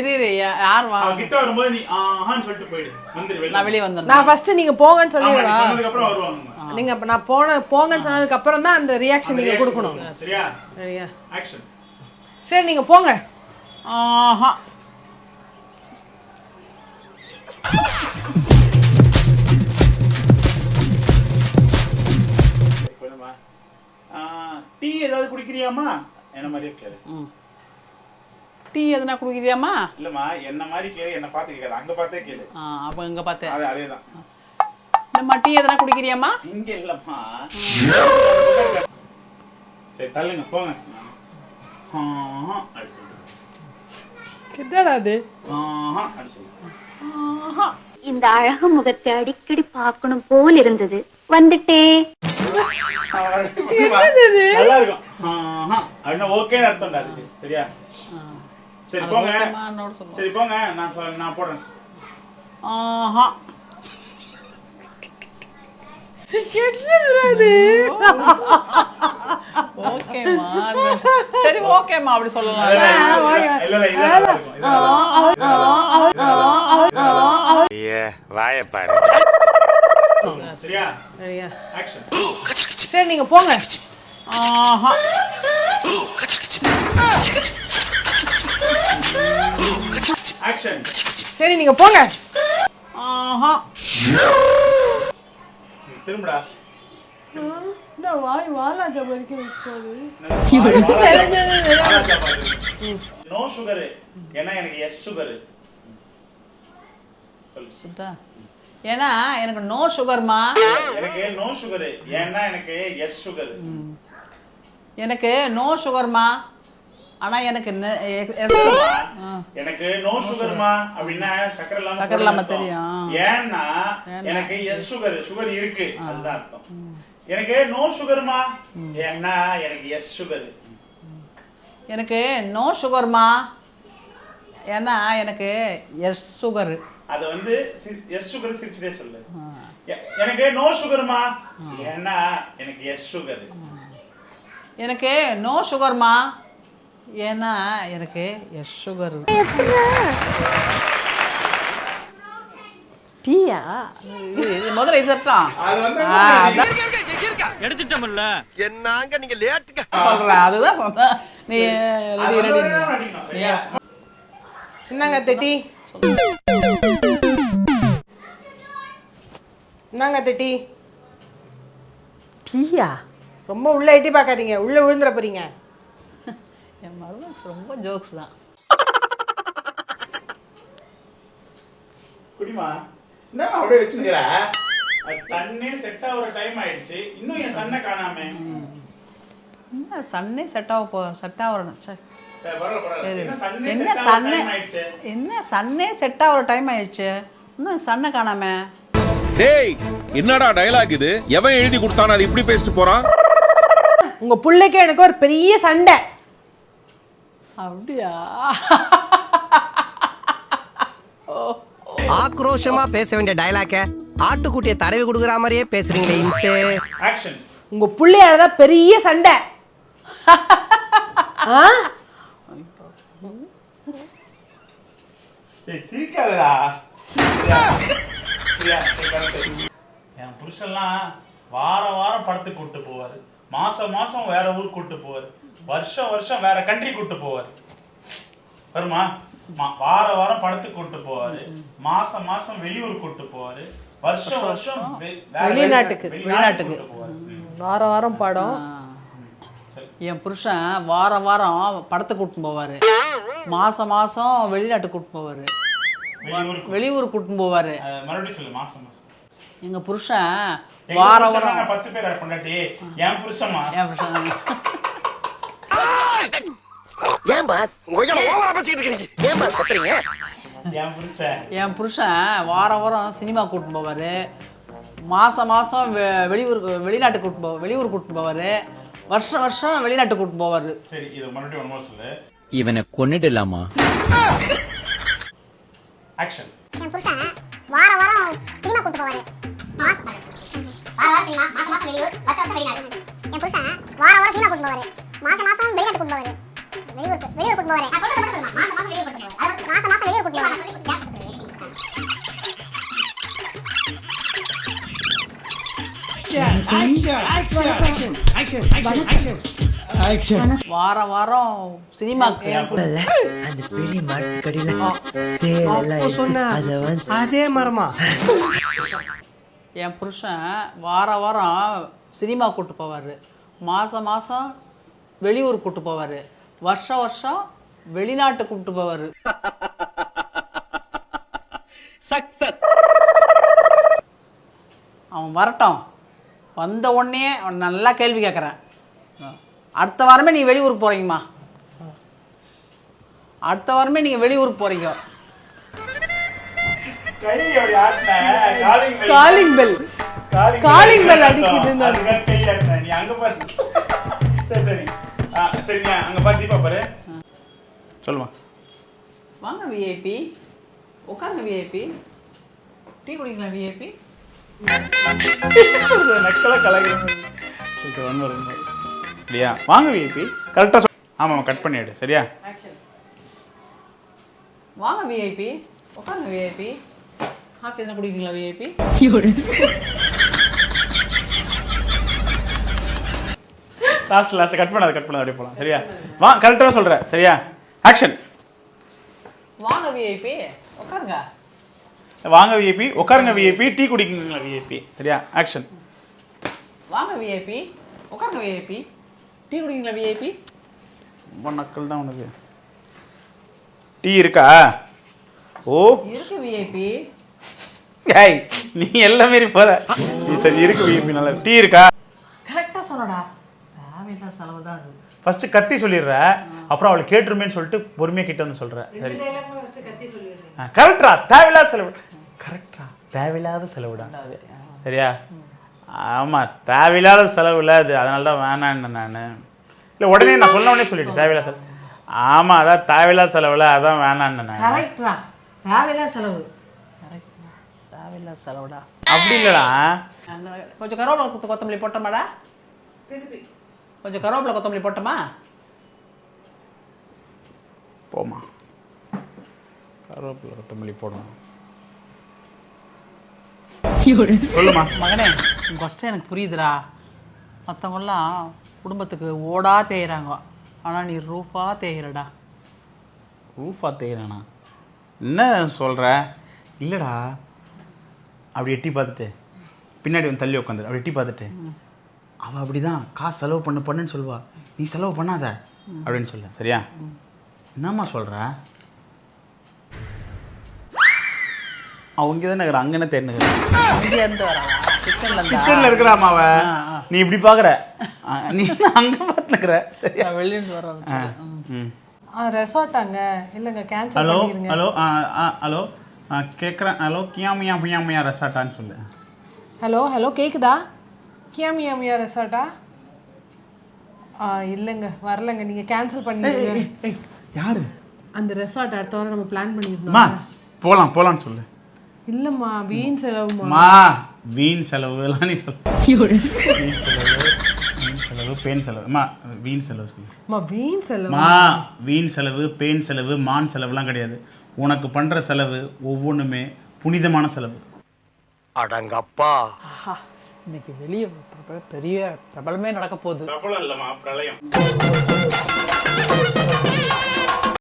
கிட்ட வரும்போது நீ ஆஹான்னு சொல்லிட்டு போயிடு. வந்துரு வெளில. நான் வெளியே வந்துடுறேன் நான் ஃபர்ஸ்ட் நீங்க போங்கன்னு சொல்லிடுவா. சொன்னதுக்கு அப்புறம் வருவாங்க. நீங்க அப்ப நான் போன போங்கன்னு சொன்னதுக்கு அப்புறம் தான் அந்த ரியாக்ஷன் நீங்க கொடுக்கணும். கொடுக்கணும். சரியா? சரியா. ஆக்ஷன் சரி நீங்க போங்க. ஆஹா. டீ ஏதாவது குடிக்கிறியாமா என்ன மாதிரியே கேளு. ம். டீ எதுனா குடிக்கிறியாம்மா? இல்லம்மா என்ன மாதிரி கேளு என்ன பார்த்து கேட்காது அங்க பார்த்தே கேளு. ஆ அப்போ இங்கே பார்த்தேன் அது அதேதான் என்னம்மா டீ எதுனா குடிக்கிறியாம்மா? இங்க இல்லம்மா. சரி தள்ளுங்க போங்க. என்னடா அது? ஆஹா. ஆஹா. இந்த அழகு முகத்தை அடிக்கடி பார்க்கணும் போல் இருந்தது. வந்துட்டே. நல்லா இருக்கும். அர்த்தம்டா அதுக்கு. சரியா. சரி போங்க. சரி போங்க. நான் சொல் நான் போடுறேன். ஆஹா. சரி ஓகேம்மா. அப்படி சொல்லலாம். வாயை பாரு. சரி நீங்க போங்க. ஆஹா. ஆக்ஷன் சரி நீங்க போங்க. ஆஹா. திரும்படா. இந்த வாய் வாலாஜா வரைக்கும் போகுது நோ சுகர் ஏன்னா எனக்கு எஸ் சுகர் சொல்லு. சுத்தா. ஏன்னா எனக்கு நோ சுகர்மா எனக்கு நோ சுகர் ஏன்னா எனக்கு எஸ் சுகர் எனக்கு நோ சுகர்மா ஆனா எனக்கு நெ- எ- எஸ் sugar. ஆ. எனக்கு நோ சுகர்மா அப்படின்னா சக்கரை இல்லாம சக்கரை இல்லாம தெரியும். ஏன்னா? எனக்கு எஸ் சுகர் சுகர் இருக்கு. அதுதான் அர்த்தம். எனக்கு நோ சுகர்மா ஏன்னா எனக்கு எஸ் சுகர் எனக்கு நோ சுகர்மா ஏன்னா எனக்கு எஸ் சுகர் அத வந்து எஸ் சுகர் சிரிச்சுட்டே சொல்லு. எனக்கு நோ சுகர்மா ஏன்னா எனக்கு எஸ் சுகர் எனக்கு நோ சுகர்மா ஏன்னா எனக்கு எஸ் சுகர் டீயா? முதல்ல இது அதான். என்னங்க நீங்க லேட்டுங்க சொல்றேன். அதுதான் சொன்னேன் நீ ரெடி. ரெடி? என்னங்க திட்டி என்னங்க திட்டி டீயா? ரொம்ப உள்ள எட்டி பார்க்காதீங்க. உள்ள விழுந்துற போறீங்க. என் மருமன் ரொம்ப ஜோக்ஸ் தான் குடிமா என்னம்மா அப்படியே வச்சுக்கிற தண்ணே செட் ஆகுற டைம் ஆயிடுச்சு. இன்னும் என் சன்னை காணாம. என்ன சன்னே செட் ஆக போ செட் ஆகணும் சரி. என்ன சன்னே என்ன சன்னே என்ன சன்னே செட் ஆகிற டைம் ஆயிடுச்சு? இன்னும் சன்னை காணாம. டேய் என்னடா டயலாக் இது? எவன் எழுதி கொடுத்தானோ அது இப்படி பேசிட்டு போறான்? உங்க புள்ளைக்கு எனக்கு ஒரு பெரிய சண்டை. அப்படியா? ஆக்ரோஷமா பேச வேண்டிய டயலாக்க ஆட்டுக்குட்டியை தடவி கொடுக்குற மாதிரியே பேசுறீங்களே இன்சே ஆக்ஷன் உங்க புள்ளையால தான் பெரிய சண்டை. ஆ? ஏய், சிரிக்காதடா. என் புருஷன்லாம் வாரம் வாரம் படத்துக்கு கூட்டு போவாரு. மாசம் மாசம் வேற ஊர் கூட்டு போவாரு. வருஷம் வருஷம் வேற கண்ட்ரி கூட்டு போவாரு. வருமா? வார வாரம் படத்துக்கு கூட்டு போவாரு. மாசம் மாசம் வெளியூர் கூட்டு போவாரு. வருஷம் வருஷம் வெளிநாட்டுக்கு. வெளிநாட்டுக்கு. கூட்டு போவாரு. ம். வாரம் படம். என் புருஷன் வாரம் வாரம் படத்துக்கு கூட்டின்னு போவார். மாதம் மாதம் வெளிநாட்டுக்கு கூட்டின்னு போவார். வெளியூருக்கு வெளியூர் கூட்டின்னு போவார். மறுபடியும் சொல்லு மாசம் மாசம். எங்கள் புருஷன் எங்க வாரம். வாரம் பத்து பேர் ஆட் பண்ணாட்டி என் புருஷமா என் புருஷன் ஏன் பாஸ்? ஓவரா பேசிட்டு இருக்கீங்க ஏன் பாஸ் கத்துறீங்க? என் புருஷன். என் புருஷன் வாரம் வாரம் சினிமா கூட்டின்னு போவார். மாதம் மாதம் வெளியூருக்கு வெளிநாட்டுக்கு கூட்டின்னு போவார் வெளியூர் கூட்டின்னு போவார். வருஷம் வருஷம் வெளிநாட்டுக்கு கூட்டின்னு போவார். சரி இது மறுபடியும் ஒன்று சொல்லு. இவனை கொன்னுடலாமா? ஆக்ஷன் என் புருஷன் வார வாரம் சினிமா கூட்டு போவாரு. மாசம் வார வாரம் சினிமா மாசம் மாசம் வெளியூர் வருஷம் வருஷம் வெளிநாடு. என் புருஷன் வார வாரம் சினிமா கூட்டு போவாரு. மாசம் மாசம் வெளிநாட்டு கூட்டு போவாரு. வெளியூர் வெளியூர் கூட்டு போவாரு. நான் சொல்றது மட்டும் சொல்லுமா? மாசம் மாசம் வெளியூர் கூட்டு போவாரு. மாசம் மாசம் வெளியூர் கூட்டு போவாரு. வார வாரம் சினிமாக்கு அந்த பெரிய மரத்துக்கடியில சொன்ன அதே மரமா? என் புருஷன் வார வாரம் சினிமா கூட்டு போவார். மாதம் மாதம் வெளியூர் கூட்டு போவார். வருஷம் வருஷம் வெளிநாட்டு கூப்பிட்டு போவார். அவன் வரட்டும். வந்த உடனே அவன் நல்லா கேள்வி கேட்குறேன் அடுத்த வாரமே நீங்கள் வெளியூருக்கு போகிறீங்கம்மா அடுத்த வாரமே நீங்கள் வெளியூருக்கு போகிறீங்க. Calling bell calling calling bell. Bell அடிக்குதுன்னு அதுக்காக கை ஆட்டின. நீ அங்க பாரு. சரி சரி. ஆ, சரி நீ அங்க பாரு தீபா பாரு. சொல்லுமா. வாங்க விஐபி உட்காருங்க விஐபி டீ குடிக்கலாம் விஐபி நக்கலா இல்லையா வாங்க விஐபி கரெக்டாக சொல் ஆமாம் கட் பண்ணிடு சரியா? வாங்க விஐபி உட்காருங்க விஐபி காஃபி எதனா குடிக்கிறீங்களா விஐபி லாஸ்ட் லாஸ்ட் கட் பண்ணாத கட் பண்ணாத அப்படியே போகலாம் சரியா? வா கரெக்டாக சொல்கிறேன் சரியா? ஆக்ஷன் வாங்க விஐபி உட்காருங்க. வாங்க விஐபி உட்காருங்க விஐபி டீ குடிக்கிறீங்களா விஐபி சரியா? ஆக்ஷன் வாங்க விஐபி உட்காருங்க விஐபி டீ குடிக்கிறீங்களா விஐபி ரொம்ப நக்கல் தான் உனக்கு. டீ இருக்கா? ஓ. இருக்கு விஐபி ஏய் நீ எல்லாம் மாரி போற. நீ சரி இருக்கு விஐபி நல்லா. டீ இருக்கா? கரெக்டாக சொன்னடா. தேவையில்லாத செலவு தான் அது. ஃபர்ஸ்ட் கத்தி சொல்லிடுற அப்புறம் அவளை கேட்டுருமேன்னு சொல்லிட்டு பொறுமையா கிட்ட வந்து சொல்ற. சரி. கரெக்டா தேவையில்லாத செலவு. கரெக்டா தேவையில்லாத செலவுடா. சரியா? ஆமா தேவையில்லாத செலவு இல்ல அது அதனால தான் வேணான்னு நான். இல்ல உடனே நான் சொன்ன உடனே சொல்லிட்டேன் தேவையில்லாத செலவு. ஆமா அதான் தேவையில்லாத செலவுல அதான் வேணான்னு நான். கரெக்டா தேவையில்லாத செலவு. கரெக்டா தேவையில்லாத செலவுடா. அப்படி இல்லடா. அந்த கொஞ்சம் கருவேப்பிலை கொத்த கொத்தமல்லி போட்டோமாடா? கொஞ்சம் கருவேப்பிலை கொத்தமல்லி போட்டோமா? போமா கருவேப்பிலை கொத்தமல்லி போடணும். சொல்லுமா. மகனே உன் கஷ்டம் எனக்கு புரியுதுடா. மற்றவங்களாம் குடும்பத்துக்கு ஓடா தேய்கிறாங்க ஆனால் நீ ரூஃபா தேய்கிறடா ரூஃபா தேயிறானா? என்ன சொல்ற? இல்லடா. அப்படி எட்டி பார்த்துட்டு. பின்னாடி வந்து தள்ளி உட்காந்து அப்படி எட்டி பார்த்துட்டு. அவள் அப்படிதான். காசு செலவு பண்ணு பண்ணுன்னு சொல்லுவா. நீ செலவு பண்ணாத. அப்படின்னு சொல்ல. சரியா? என்னம்மா சொல்ற? அவங்க தானே இருக்கிற அங்கே என்ன தேடினுக்கிற இங்கே இருந்து? கிச்சனில் ஆ, ஆ. நீ இப்படி பார்க்குற நீ அங்கே பார்த்துக்கிற சரியா? வெளியிருந்து வர ஆ ம். ரெசார்ட்டாங்க இல்லைங்க கேன்சல் ஹலோ ஹலோ ஹலோ. கேட்குறேன் ஹலோ கியாமியா பியாமியா ரெசார்ட்டான்னு சொல்லு. ஹலோ ஹலோ கேக்குதா? கியாமியா மியா ரெசார்ட்டா ஆ இல்லைங்க வரலங்க. நீங்க கேன்சல் பண்ணிடுங்க யாரு? அந்த ரெசார்ட் அடுத்த வாரம் நம்ம பிளான் பண்ணியிருந்தோம் போகலாம் போகலான்னு சொல்லு. இல்லம்மா வீண் செலவுமா வீண் செலவு எல்லாம் நீ சொல்லு வீண் செலவு வீண் செலவு பேன் செலவு. அம்மா வீண் செலவு சொல்லு. அம்மா வீண் செலவு. மா வீண் செலவு பேன் செலவு மான் செலவுலாம் கிடையாது. உனக்கு பண்ணுற செலவு ஒவ்வொன்றுமே புனிதமான செலவு. அடங்கப்பா. ஆஹா இன்னைக்கு வெளியே பெரிய பிரபலமே நடக்க போகுது. பிரபலம் இல்லைம்மா பிரளயம்.